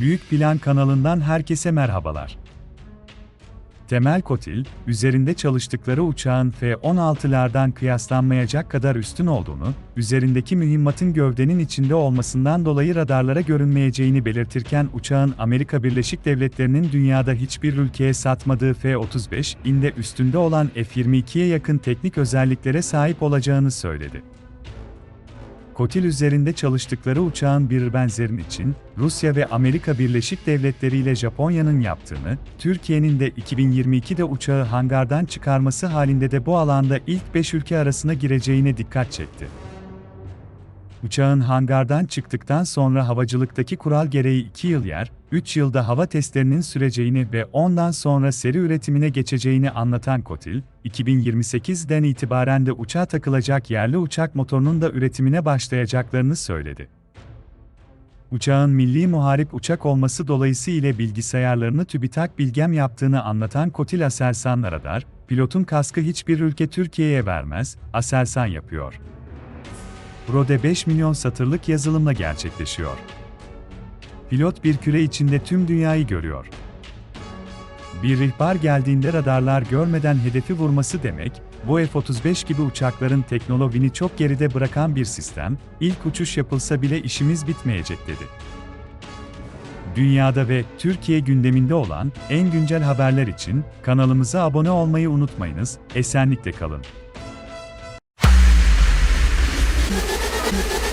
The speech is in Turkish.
Büyük Plan kanalından herkese merhabalar. Temel Kotil, üzerinde çalıştıkları uçağın F-16'lardan kıyaslanmayacak kadar üstün olduğunu, üzerindeki mühimmatın gövdenin içinde olmasından dolayı radarlara görünmeyeceğini belirtirken uçağın Amerika Birleşik Devletleri'nin dünyada hiçbir ülkeye satmadığı F-35, inde üstünde olan F-22'ye yakın teknik özelliklere sahip olacağını söyledi. Kotil üzerinde çalıştıkları uçağın bir benzerin için, Rusya ve Amerika Birleşik Devletleri ile Japonya'nın yaptığını, Türkiye'nin de 2022'de uçağı hangardan çıkarması halinde de bu alanda ilk 5 ülke arasına gireceğine dikkat çekti. Uçağın hangardan çıktıktan sonra havacılıktaki kural gereği 2 yıl yer, 3 yılda hava testlerinin süreceğini ve ondan sonra seri üretimine geçeceğini anlatan Kotil, 2028'den itibaren de uçağa takılacak yerli uçak motorunun da üretimine başlayacaklarını söyledi. Uçağın milli muharip uçak olması dolayısıyla bilgisayarlarını TÜBİTAK Bilgem yaptığını anlatan Kotil Aselsan Radar, pilotun kaskı hiçbir ülke Türkiye'ye vermez, Aselsan yapıyor. Rode 5 milyon satırlık yazılımla gerçekleşiyor. Pilot bir küre içinde tüm dünyayı görüyor. Bir ihbar geldiğinde radarlar görmeden hedefi vurması demek, bu F-35 gibi uçakların teknolojini çok geride bırakan bir sistem, ilk uçuş yapılsa bile işimiz bitmeyecek dedi. Dünyada ve Türkiye gündeminde olan en güncel haberler için kanalımıza abone olmayı unutmayınız, esenlikle kalın. Thank you.